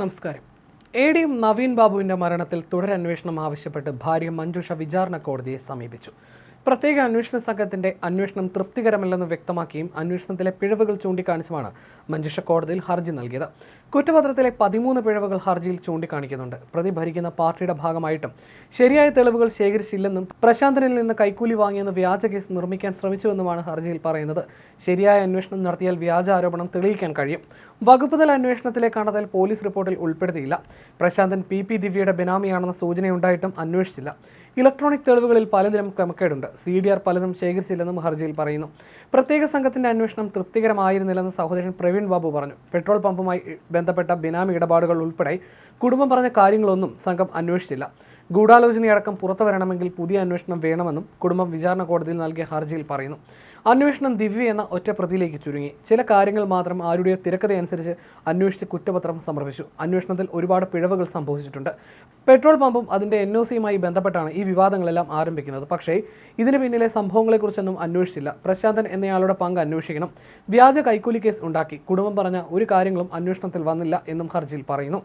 നമസ്കാരം. A D M Naveen ബാബുവിന്റെ മരണത്തിൽ തുടരന്വേഷണം ആവശ്യപ്പെട്ട് ഭാര്യ മഞ്ജുഷ വിചാരണ കോടതിയെ സമീപിച്ചു. പ്രത്യേക അന്വേഷണ സംഘത്തിന്റെ അന്വേഷണം തൃപ്തികരമല്ലെന്ന് വ്യക്തമാക്കിയും അന്വേഷണത്തിലെ പിഴവുകൾ ചൂണ്ടിക്കാണിച്ചുമാണ് മഞ്ജുഷ കോടതിയിൽ ഹർജി നൽകിയത്. കുറ്റപത്രത്തിലെ പതിമൂന്ന് പിഴവുകൾ ഹർജിയിൽ ചൂണ്ടിക്കാണിക്കുന്നുണ്ട്. പ്രതി ഭരിക്കുന്ന പാർട്ടിയുടെ ഭാഗമായിട്ടും ശരിയായ തെളിവുകൾ ശേഖരിച്ചില്ലെന്നും പ്രശാന്തനിൽ നിന്ന് കൈക്കൂലി വാങ്ങിയെന്ന് വ്യാജ കേസ് നിർമ്മിക്കാൻ ശ്രമിച്ചുവെന്നുമാണ് ഹർജിയിൽ പറയുന്നത്. ശരിയായ അന്വേഷണം നടത്തിയാൽ വ്യാജ ആരോപണം തെളിയിക്കാൻ കഴിയും. വകുപ്പുതല അന്വേഷണത്തിലെ കണ്ടെത്തൽ പോലീസ് റിപ്പോർട്ടിൽ ഉൾപ്പെടുത്തിയില്ല. പ്രശാന്തൻ പി പി ദിവ്യയുടെ ബിനാമിയാണെന്ന സൂചനയുണ്ടായിട്ടും അന്വേഷിച്ചില്ല. ഇലക്ട്രോണിക് തെളിവുകളിൽ പലതിലും ക്രമക്കേടുണ്ട്. സി ഡി ആർ പലതും ശേഖരിച്ചില്ലെന്നും ഹർജിയിൽ പറയുന്നു. പ്രത്യേക സംഘത്തിന്റെ അന്വേഷണം തൃപ്തികരമായിരുന്നില്ലെന്ന് സഹോദരൻ പ്രവീൺ ബാബു പറഞ്ഞു. പെട്രോൾ പമ്പുമായി ബന്ധപ്പെട്ട ബിനാമി ഇടപാടുകൾ ഉൾപ്പെടെ കുടുംബം പറഞ്ഞ കാര്യങ്ങളൊന്നും സംഘം അന്വേഷിച്ചില്ല. ഗൂഢാലോചനയടക്കം പുറത്തു വരണമെങ്കിൽ പുതിയ അന്വേഷണം വേണമെന്നും കുടുംബം വിചാരണ കോടതിയിൽ നൽകിയ ഹർജിയിൽ പറയുന്നു. അന്വേഷണം ദിവ്യ എന്ന ഒറ്റ പ്രതിയിലേക്ക് ചുരുങ്ങി. ചില കാര്യങ്ങൾ മാത്രം ആരുടെയോ തിരക്കഥയനുസരിച്ച് അന്വേഷിച്ച് കുറ്റപത്രം സമർപ്പിച്ചു. അന്വേഷണത്തിൽ ഒരുപാട് പിഴവുകൾ സംഭവിച്ചിട്ടുണ്ട്. പെട്രോൾ പമ്പും അതിന്റെ എൻ ഒ സിയുമായി ബന്ധപ്പെട്ടാണ് ഈ വിവാദങ്ങളെല്ലാം ആരംഭിക്കുന്നത്. പക്ഷേ ഇതിന് പിന്നിലെ സംഭവങ്ങളെക്കുറിച്ചൊന്നും അന്വേഷിച്ചില്ല. പ്രശാന്തൻ എന്നയാളുടെ പങ്ക് അന്വേഷിക്കണം. വ്യാജ കൈക്കൂലി കേസ് ഉണ്ടാക്കി. കുടുംബം പറഞ്ഞ ഒരു കാര്യങ്ങളും അന്വേഷണത്തിൽ വന്നില്ല എന്നും ഹർജിയിൽ പറയുന്നു.